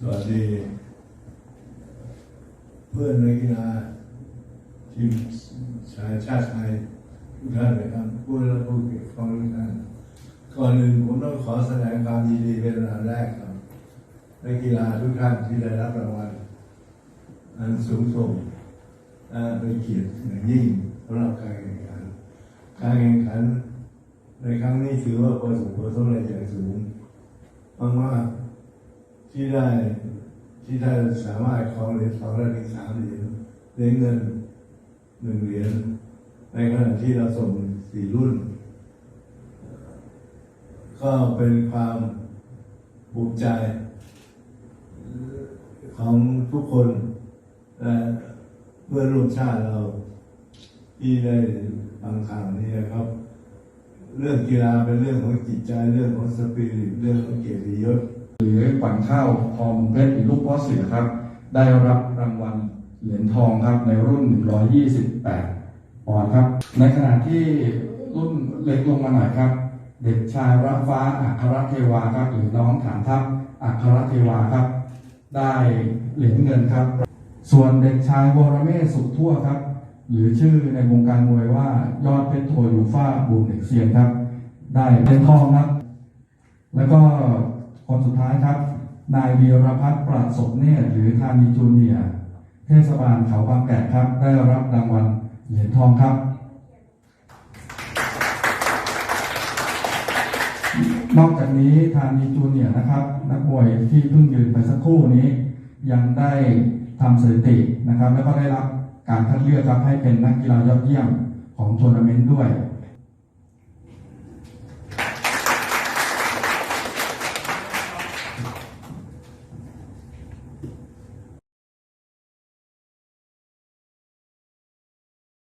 สวัสดี เพื่อนนักกีฬาทีมชายชาติไทยทุกท่านเลยครับผู้และผู้เกี่ยวข้องทุกท่านก่อนอื่นผมต้องขอแสดงความยินดีเป็นอันแรกครับนักกีฬาทุกท่านที่ได้รับรางวัลอันสูงส่งและเป็นเกียรติอย่างยิ่งสำหรับการแข่งขันการแข่งขันในครั้งนี้ถือว่าประสบผลสำเร็จอย่างสูงมากๆ ที่ได้ที่ได้สามารถครองเหรียญทองได้ถึงสามเหรียญเหรียญเงินหนึ่งเหรียญในขณะที่เราส่งสี่รุ่น ก็เป็นความภูมิใจของทุกคนและเพื่อร่วมชาติเรา ที่ได้ฟังข่าวนี้นะครับ เรื่องกีฬาเป็นเรื่องของจิตใจเรื่องของสปิริตเรื่องของเกียรติยศ หรือขวัญข้าวทองเพชรหรือลูกพ่อเสือครับ ได้รับรางวัลเหรียญทองครับในรุ่น 128 ปอนด์ครับ ในขณะที่รุ่นเล็กลงมาหน่อยครับ เด็กชายรัฟ้าอัครเทวาครับ หรือน้องฐานทัพอัครเทวาครับ ได้เหรียญเงินครับ ส่วนเด็กชายวรเมศสุขทั่วครับ หรือชื่อในวงการมวยว่ายอดเพชรโทยูฟ่าบูมเด็กเซียนครับ ได้เหรียญทองครับ แล้วก็ คนสุดท้ายครับ นายวีรพัฒน์ปราศสมเนตรหรือธานีจูเนียเทศบาลเขาบางแกะครับ ได้รับรางวัลเหรียญทองครับ นอกจากนี้ธานีจูเนียนะครับ นักมวยที่เพิ่งยืนไปสักครู่นี้ ยังได้ทำสถิตินะครับ แล้วก็ได้รับการคัดเลือกครับให้เป็นนักกีฬายอดเยี่ยมของทัวร์นาเมนต์ด้วย